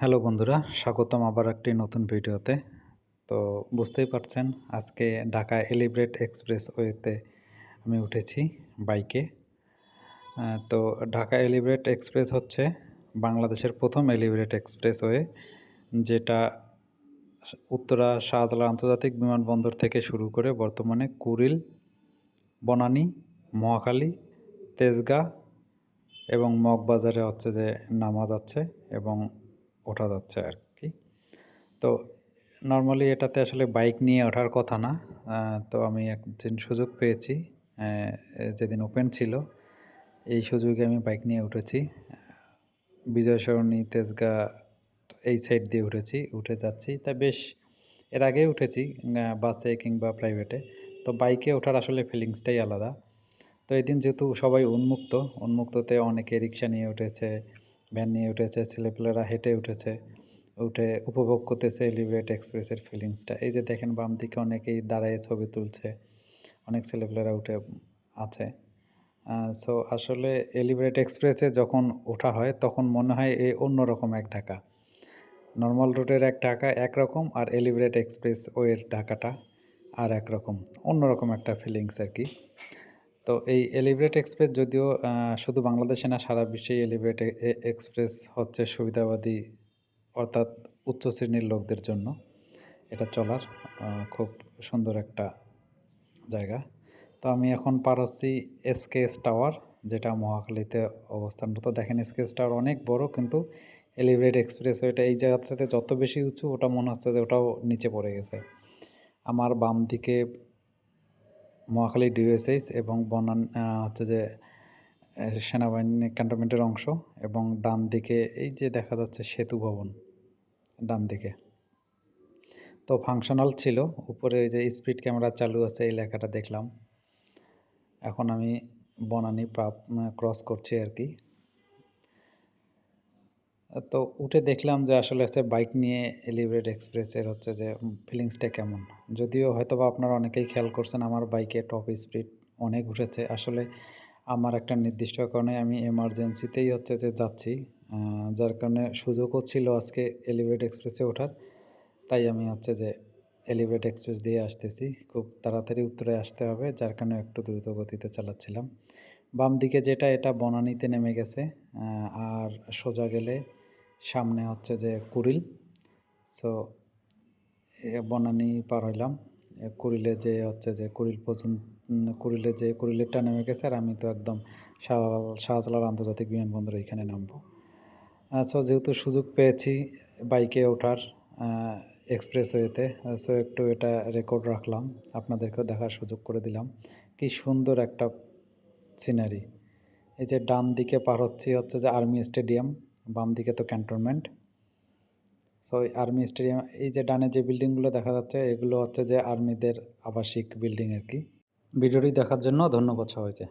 Hello বন্ধুরা, স্বাগতম আবার একটি নতুন ভিডিওতে। তো বুঝতেই পারছেন, আজকে ঢাকা এলিব্রেট এক্সপ্রেস ওয়েতে আমি উঠেছি বাইকে। তো ঢাকা এলিব্রেট এক্সপ্রেস হচ্ছে বাংলাদেশের প্রথম এলিব্রেট এক্সপ্রেস ওয়ে, যেটা উত্তরা শাহজালাল আন্তর্জাতিক বিমানবন্দর থেকে শুরু করে বর্তমানে কুড়িল, বনানী, মহাখালী, তেজগাঁ এবং মগবাজারে হচ্ছে যে নামা যাচ্ছে এবং ওঠা যাচ্ছে আর কি তো নর্মালি এটাতে আসলে বাইক নিয়ে ওঠার কথা না। তো আমি একদিন সুযোগ পেয়েছি। যেদিন ওপেন ছিল, এই সুযোগে আমি বাইক নিয়ে উঠেছি। বিজয় সরণী তেজগা, এই সাইড দিয়ে উঠেছি, উঠে যাচ্ছি। তা বেশ, এর আগে উঠেছি বাসে কিংবা প্রাইভেটে তো বাইকে ওঠার আসলে ফিলিংসটাই আলাদা। তো এদিন যেহেতু সবাই উন্মুক্ত, উন্মুক্ততে অনেকে রিক্সা নিয়ে উঠেছে ভ্যান নিয়ে উঠেছে, ছেলেপেলেরা হেঁটে উঠেছে, উঠে উপভোগ করতেছে লিবারেট এক্সপ্রেসের ফিলিংসটা এই যে দেখেন, বাম দিকে অনেকেই দাঁড়ায় ছবি তুলছে, অনেক ছেলেপেলেরা উঠে আছে। সো আসলে এলিভেট এক্সপ্রেসে যখন ওঠা হয়, তখন মনে হয় এ অন্যরকম এক ঢাকা। নর্মাল রুটের এক ঢাকা একরকম আর এলিভেট এক্সপ্রেস ওয়ের ঢাকাটা আর একরকম, অন্যরকম একটা ফিলিংস আর কি। তো এই এলিভেট এক্সপ্রেস যদিও শুধু বাংলাদেশে না, সারা বিশ্বে এলিভেট এক্সপ্রেস হচ্ছে সুবিধাবাদী, অর্থাৎ উচ্চ শ্রেণির লোকদের জন্য। এটা চলার খুব সুন্দর একটা জায়গা। তো আমি এখন পার হচ্ছি এসকেএস টাওয়ার যেটা মহাখালীতে অবস্থানরত দেখেন এসকেএস টাওয়ার অনেক বড়, কিন্তু এলিভেট এক্সপ্রেস ওইটা এই জায়গাটাতে যত বেশি উঁচু, ওটা মনে হচ্ছে যে ওটাও নিচে পড়ে গেছে। আমার বাম দিকে মহাখালী ডিউএসএস এবং বনান হচ্ছে যে সেনাবাহিনী ক্যান্টনমেন্টের অংশ এবং ডান দিকে এই যে দেখা যাচ্ছে সেতু ভবন, ডান দিকে। তো ফাংশনাল ছিল, উপরে ওই যে স্পিড ক্যামেরা চালু আছে এই লেখাটা দেখলাম। এখন আমি বনানি ক্রস করছি আর কি। তো উঠে দেখলাম যে আসলে হচ্ছে বাইক নিয়ে এলিভেট এক্সপ্রেসের হচ্ছে যে ফিলিংসটা কেমন? যদিও হয়তো বা আপনারা অনেকেই খেয়াল করছেন আমার বাইকে টপ স্পিড অনেক উঠেছে। আসলে আমার একটা নির্দিষ্ট কারণে আমি এমার্জেন্সিতেই হচ্ছে যে যাচ্ছি যার কারণে সুযোগও ছিল আজকে এলিভেট এক্সপ্রেসে ওঠার। তাই আমি হচ্ছে যে এলিভেট এক্সপ্রেস দিয়ে আসতেছি। খুব তাড়াতাড়ি উত্তরে আসতে হবে, যার কারণে একটু দ্রুত গতিতে চালাচ্ছিলাম। বাম দিকে যেটা, এটা বনানীতে নেমে গেছে আর সোজা গেলে সামনে হচ্ছে যে কুড়িল সো বনানী পার হইলাম। কুড়িলে যে হচ্ছে যে কুড়িল পর্যন্ত কুড়িলে যে কুড়িলেরটা নেমে গেছে আর আমি তো একদম শাহজালাল আন্তর্জাতিক বিমানবন্দর এখানে নামবো। সো যেহেতু সুযোগ পেয়েছি বাইকে ওঠার এক্সপ্রেসওয়েতে সো একটু এটা রেকর্ড রাখলাম। আপনাদেরকেও দেখার সুযোগ করে দিলাম। কি সুন্দর একটা সিনারি এই যে ডান দিকে পার হচ্ছি হচ্ছে যে আর্মি স্টেডিয়াম। বাম দিকে তো ক্যান্টনমেন্ট। সো আর্মি স্টেডিয়াম এই যে ডানে যে বিল্ডিংগুলো দেখা যাচ্ছে, এগুলো হচ্ছে যে আর্মিদের আবাসিক বিল্ডিং আর কি। ভিডিওটি দেখার জন্য ধন্যবাদ সবাইকে।